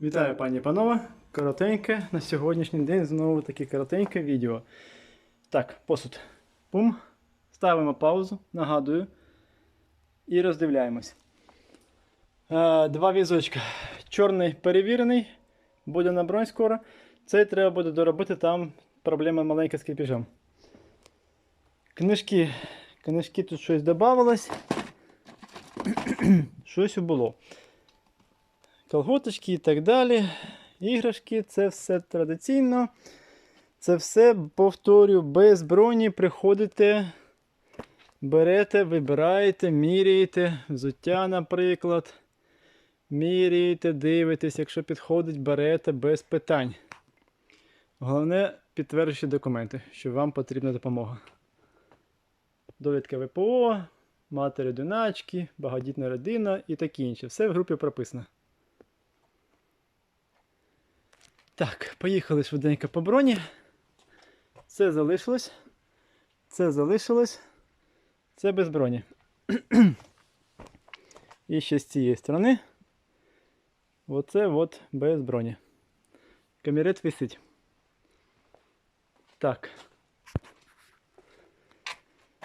Вітаю, пані і панове. Коротеньке на сьогоднішній день знову таке коротеньке відео. Так, посуд. Пум. Ставимо паузу, нагадую. І роздивляємось. Е, Два візочка. Чорний перевірений, буде на бронь скоро. Цей треба буде доробити, там проблема маленька з кріпіжем. Книжки. Книжки тут щось додавалось. щось було колготочки і так далі. Іграшки це все традиційно. Це все, повторю, без броні приходите, берете, вибираєте, міряєте, взуття, наприклад. Міряєте, дивитесь, якщо підходить, берете без питань. Головне підтверджуючи документи, що вам потрібна допомога. Довідка ВПО, матері одиначки, багатітна родина і таке інше. Все в групі прописано. Так, поїхали швиденько по броні. Це залишилось. Це залишилось. Це без броні. І ще з цієї сторони. Оце от без броні. Камірет висить. Так.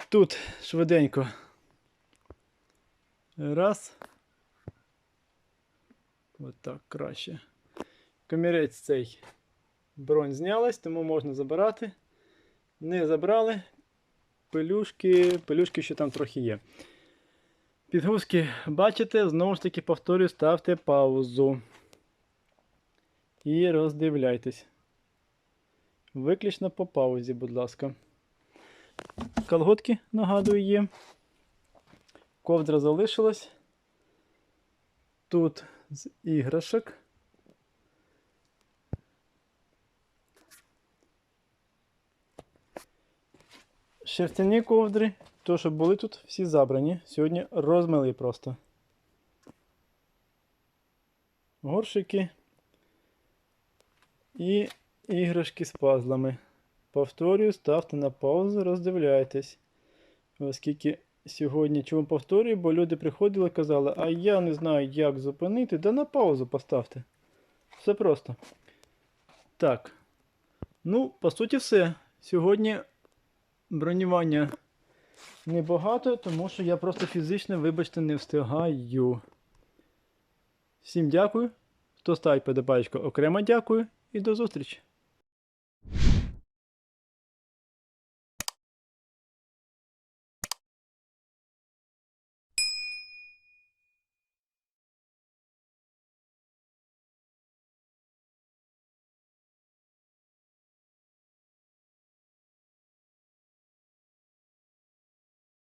Тут швиденько. Раз. От так краще. Комірець цей бронь знялась, тому можна забирати. Не забрали. Пилюшки, пилюшки ще там трохи є. Підгузки бачите, знову ж таки повторюю, ставте паузу. І роздивляйтесь. Виключно по паузі, будь ласка. Колготки, нагадую, є. Ковдра залишилась. Тут з іграшок. Шерстяні ковдри, то, що були тут, всі забрані. Сьогодні розмили просто. Горшики і іграшки з пазлами. Повторюю, ставте на паузу, роздивляйтесь. Оскільки сьогодні чому повторюю, бо люди приходили і казали, а я не знаю, як зупинити, да на паузу поставте. Все просто. Так. Ну, по суті, все. Сьогодні бронювання небагато, тому що я просто фізично, вибачте, не встигаю. Всім дякую. Хто ставить подобаєчку, окремо дякую і до зустрічі!